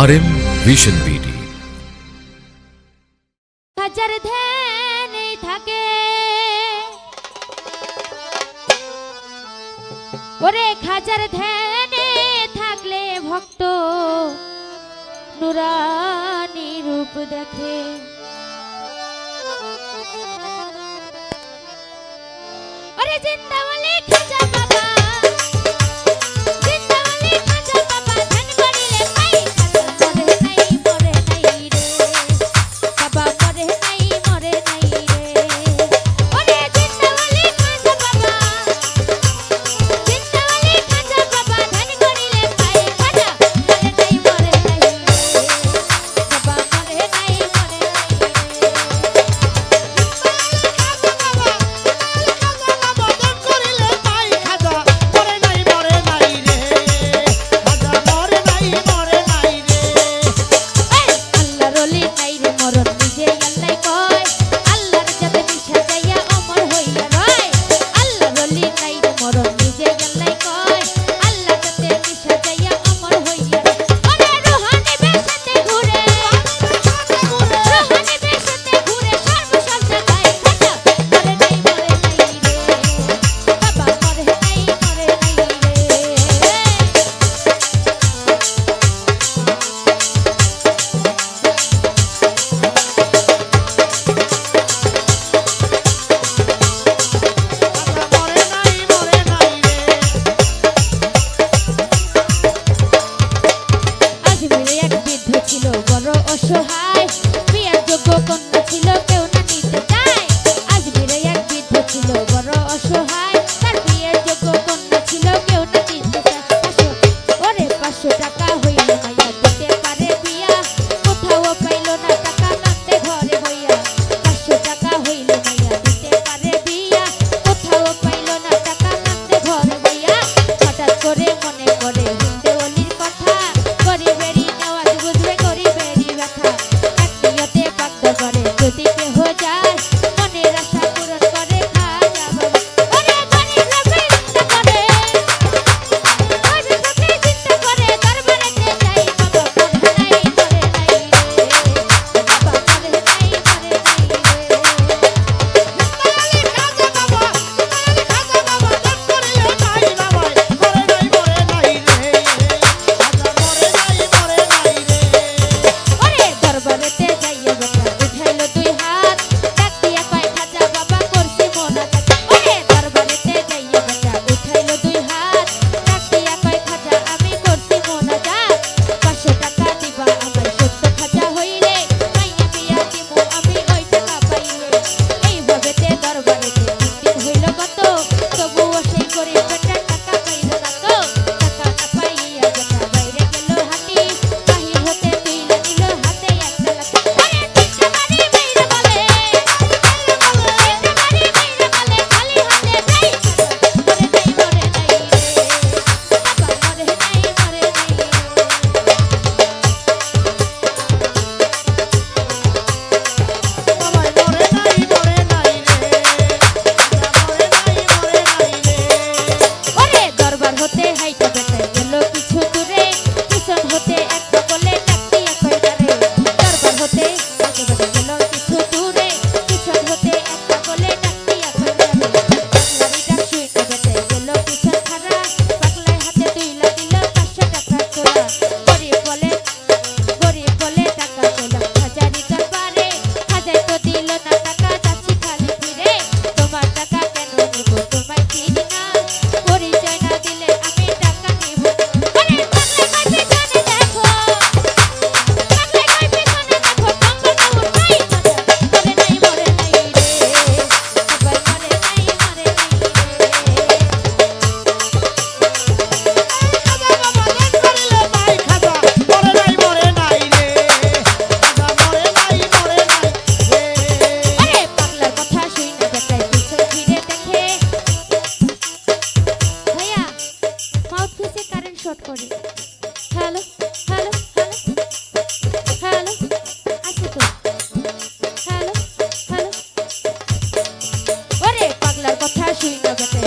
আর M vision BD হাজার ধ্যানে থাকে। ওরে খাজার ধ্যানে থাকলে ভক্ত নুরানি রূপ দেখে। ওরে জিন্দা বলে খাজা হতে কথা শুই না